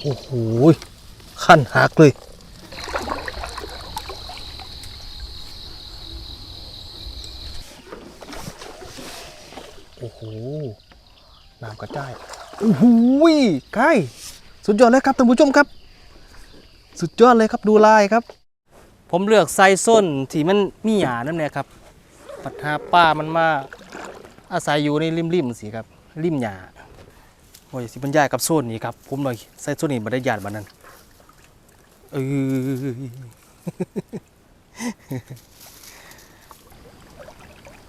โอ้โหขั้นหักเลยโอ้โหน้ำกระจายโอ้โหใกล้สุดยอดเลยครับท่านผู้ชมครับ สุดยอดเลยครับดูลายครับ ผมเลือกไซส้นที่มันมีหยานั่นแหละครับ ปัญหาป้ามันมาอาศัยอยู่ในริมๆสิครับ ริมหยา โอ้ยสิบรรยายกับโซนนี้ครับ ผมเลยใส่โซนนี้บรรยายบันนั้นเออ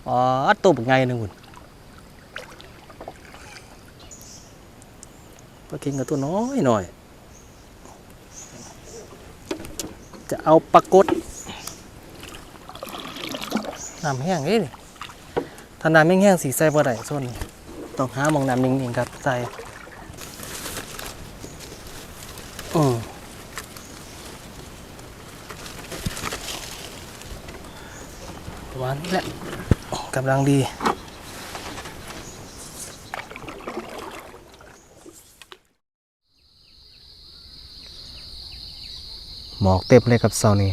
อ๋อตัวเป็นไงนึงคุณปลาเค็งกับตัวน้อยหน่อย จะเอาปลากดน้ำแห้งเอ้ยถ้าน้ำแห้งๆสีใส่บ่ได้ส่วนต้องหามองน้ำนิ่งๆครับใส่อืมประ มาแหละกำลังดีหมอกเต็มเลยครับเสานี้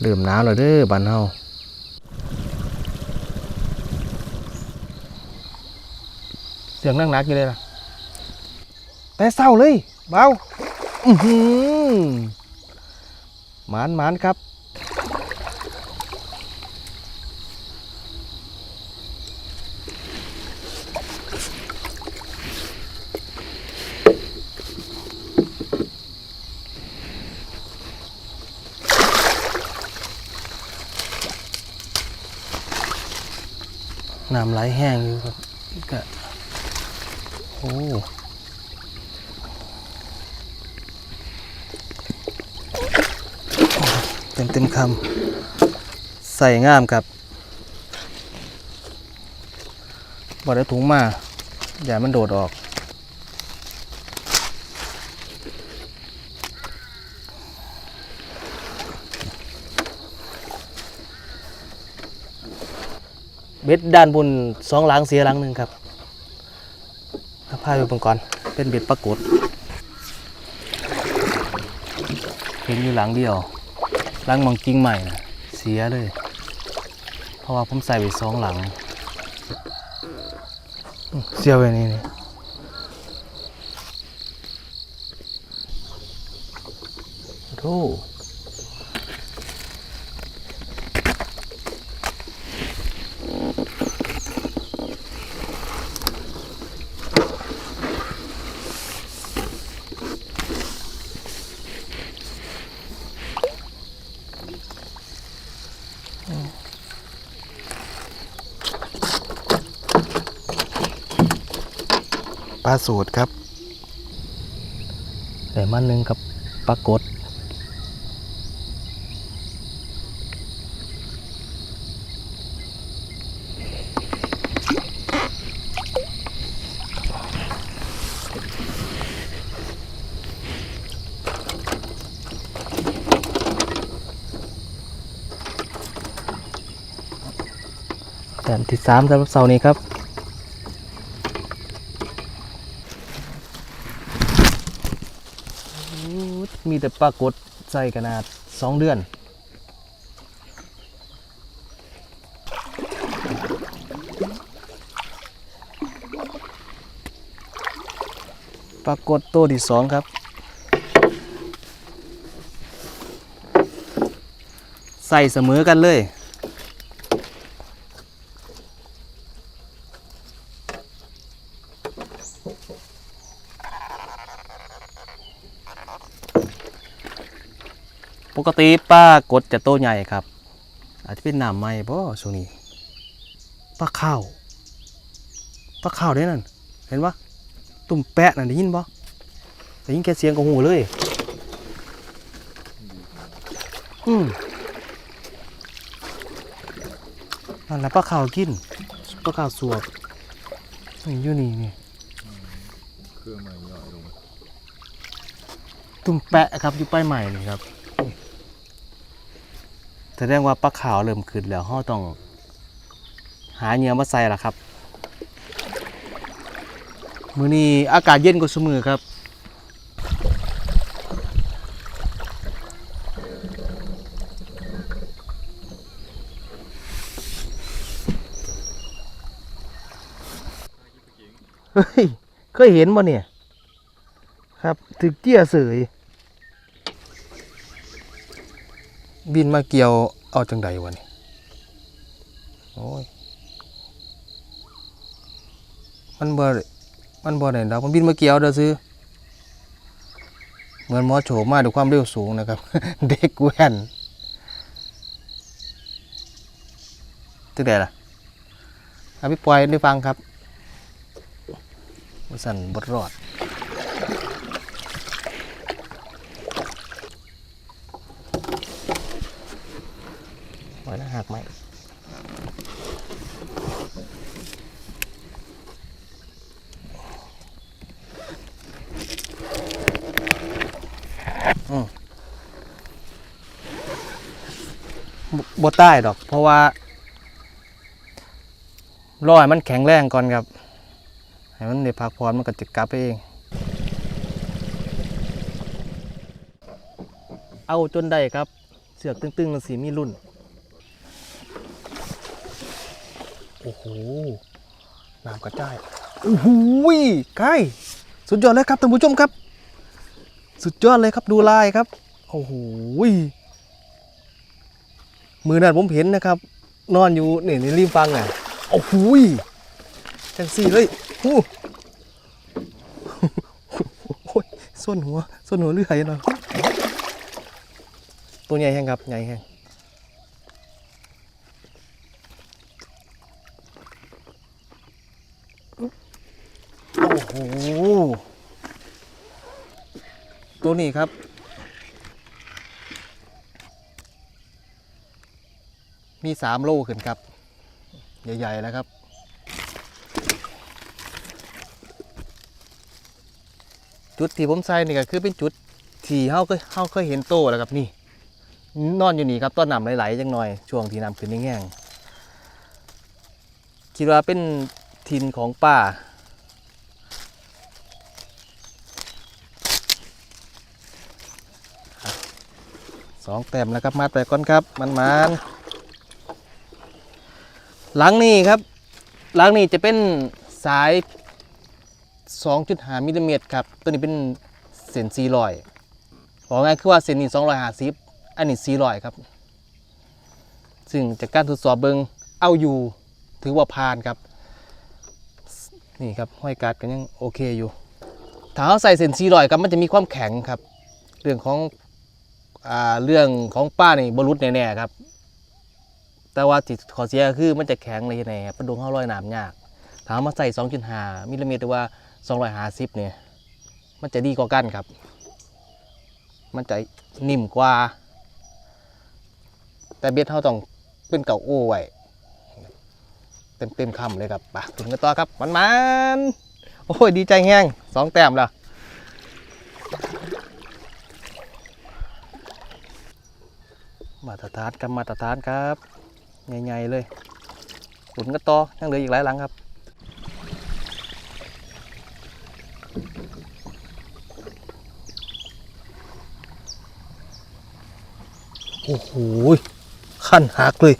เริ่มหนาวแล้วเด้อบ้านเฮาเสียงนั่งนักอยู่เลยล่ะ แต่เศร้าเลย เบา อือหือหมานหมานครับ น้ำไหลแห้งอยู่ครับก็โอ้เต็มเต็มคำใส่งามครับบ่ได้ถุงมาอย่ามันโดดออก เบ็ดด้านบนสองหลังเสียหลังหนึ่งครับถ้าพายไปบิ่งก่อนเป็นเบ็ดปรากฏเห็นอยู่หลังเดียวหลังมองจริงใหม่นะเสียเลย เพราะว่าผมใส่ไปสองหลัง เสียไปนี่นี่โธ่ ปลาสูตรครับแต่มันหนึ่งกับปลากดแต้มที่สามสำหรับเสาร์นี้ครับ มีแต่ปรากฏใส่ขนาดสองเดือนปรากฏตัวที่สองครับ ใส่เสมอกันเลย ปกติปลากดจะโตวใหญ่ครับ อาจจะเป็นน้ำใหม่บ่ช่วงนี้ปลาข้าวปลาข้าวได้นั่น เห็นปะตุ่มแปะนั่นได้ยินบ่ได้ยินแค่เสียงกับหูเลย อืมนั่นแหละปลาข้าวกินปลาข้าวสวบนี่อยู่นี่นี่เครื่องใหม่ย่อยลงตุ่มแปะครับอยู่ป้ายใหม่นี่ครับ แสดงว่าปลาขาวเริ่มขึ้นแล้วห้อต้อง หาเหยื่อมาใส่ละครับ มื้อนี้อากาศเย็นกว่าสมือครับเฮ้ยเคยเห็นบ่เนี่ย ครับถึกเตี้ยเสย บินมาเกี่ยวเอาจังใดวะนี่โอ้ยมันบ่มันบ่ได้ดอกมันบินมาเกี่ยวเด้อซื้อเหมือนมอโฉมมาด้วยความเร็วสูงนะครับ เด็กแว่นตึกใดล่ะอาไปปล่อยได้ฟังครับสั่นบดรอด ปล่อยแล้วหักไหมอืม บบ่ใต้ดอก เพราะว่ารอให้มันแข็งแรงก่อนครับ ให้มันได้พักผ่อนมันก็จะกลับไปเอง เอาจนได้ครับ เสือกตึงๆมันสีมีรุ่น โอ้โห น้ำกระจายโอ้โหใกล้สุดยอดเลยครับท่านผู้ชมครับ สุดยอดเลยครับดูลายครับ โอ้โห มือนั้นผมเห็นนะครับ นอนอยู่นี่นี่รีบฟังอะโอ้โหจังสี่เลยหโอ้ส้นหัวส้นหัวเรื่อยเนาะตัวใหญ่แห้งครับใหญ่แห้งโอ้โหตัวนี้ครับ มีสามโลขึ้นครับ ใหญ่ ๆ แล้วครับจุดที่ผมใส่นี่ก็คือเป็นจุดที่เฮาเคยเฮาเคยเห็นโตแล้วครับนี่นอนอยู่นี่ครับต้นน้ำไหลๆจังหน่อยช่วงที่น้ำขึ้นแง่งๆคิดว่าเป็นทินของป่า สองแต้มแล้วครับมาแต่ก่อนครับมันมัน หลังนี้ครับ หลังนี้จะเป็นสาย 2.5มิลลิเมตรครับ ตัวนี้เป็นเส้น400บอกง่ายคือว่าเส้นนี้250อันนี้400ครับ ซึ่งจากการทดสอบเบิงเอาอยู่ถือว่าผ่านครับนี่ครับห้อยการ์ดกันยังโอเคอยู่ถ้าเราใส่เส้น400ครับมันจะมีความแข็งครับ เรื่องของอเรื่องของป้านี่บรุษแน่ๆครับ แต่ว่าที่ขอเสียคือมันจะแข็งเลยแน่ประดงเข้าลอยน้ำยาก ถามมาใส่2.5มิลลิเมตรหรือว่า250เนี่ยมันจะดีกว่ากันครับ มันจะนิ่มกว่า แต่เบ็ดเขาต้องเป็นเก่าโอ้ไว้เต็มเต็มคำเลยครับไปถึงกันต่อครับมันมันโอ้ยดีใจแห้งสองแต้มแล้วมาตรฐานกับมาตรฐานครับ ใหญ่ๆเลยหลุนกันต่อยังเหลืออีกหลายหลังครับโอ้โหขั้นหักเลย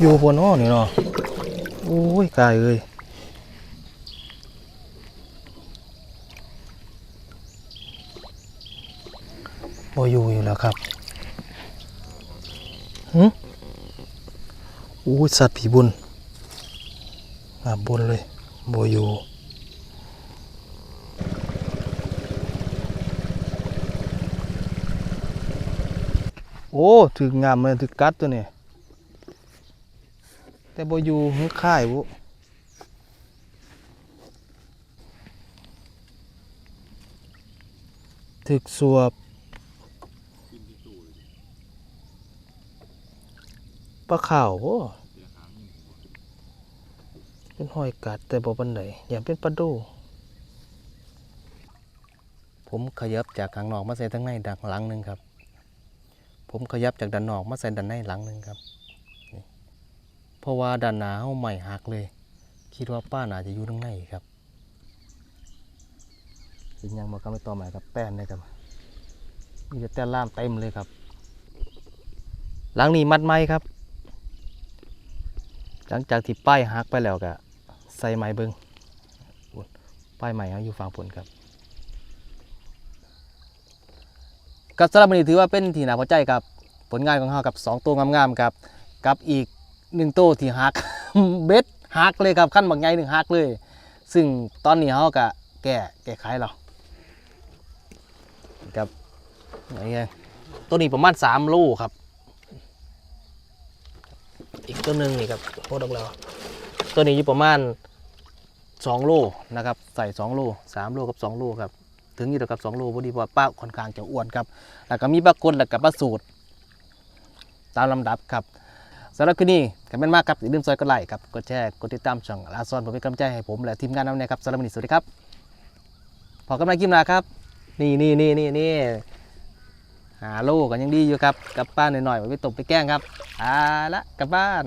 อยู่บนอ้อนี่เนาะโอ้ยกายเลยบ่อยู่อยู่แล้วครับ หึโอ้สัตว์ผีบุญมาบนเลยโบอยู่โอ้ถึงงามเลยถึงกัดตัวนี้แต่บอยู่หึค่ายบุถึกสวบ ป ลาข่าวโอ้เป็นหอยกัดแต่บ่ปันไดอย่างเป็นปลาดูผมขยับจากข้างนอกมาใส่ทั้งในดักหลังหนึ่งครับ ผมขยับจากด้านนอกมาใส่ด้านในหลังหนึ่งครับเพราะว่าด้านหน้าเฮาใหม่หักเลย คิดว่าป้าน่าจะอยู่ข้างในครับสิยังบอกก็ไม่ต่อใหมายกับแป้นเลยครับมีแต่แต้ล่ามเต็มเลยครับหลังนี้มัดไม้ครับ หลังจากที่ป้ายหักไปแล้วก็ใส่ไม้เบิงป้ายใหม่เขาอยู่ฝั่งผลครับกับสำหรับวันนี้ถือว่าเป็นที่น่าพอใจกับผลงานของเขากับสองตัวงามๆครับ กับอีกหนึ่งตัวที่หักเบ็ดหักเลยครับขั้นบางใหญ่หนึ่งหักเลย ซึ่งตอนนี้เขาก็แก้แก้ไขแล้วครับไงไงตัวนี้ประมาณ3โลครับ อีกตัวหนึ่งนี่ครับโคตรแล้วตัวนี้อยู่ประมาณ2โลนะครับใส่2โล3โลกับ2โลครับถึงอยู่กับ2โลพอดีเพราะว่าป้าค่อนข้างจะอ้วนครับแล้วก็มีปลากดแล้วก็ปลาสูตร ตามลำดับครับสำหรับคืนนี้กันเป็นมากครับอย่าลืมซอยกดไลค์ครับกดแชร์กดติดตามช่องลาซอนผมเป็นกำลังใจให้ผมและทีมงานน้ำเนี่ยครับสำหรับวันนี้สวัสดีครับพอกำลังกินนาครับ นี่นี่นี่นี่นี่ หาโลกันยังดีอยู่ครับกลับบ้านหน่อยๆไว้ไปตบไปแกล้งครับอาละกลับบ้าน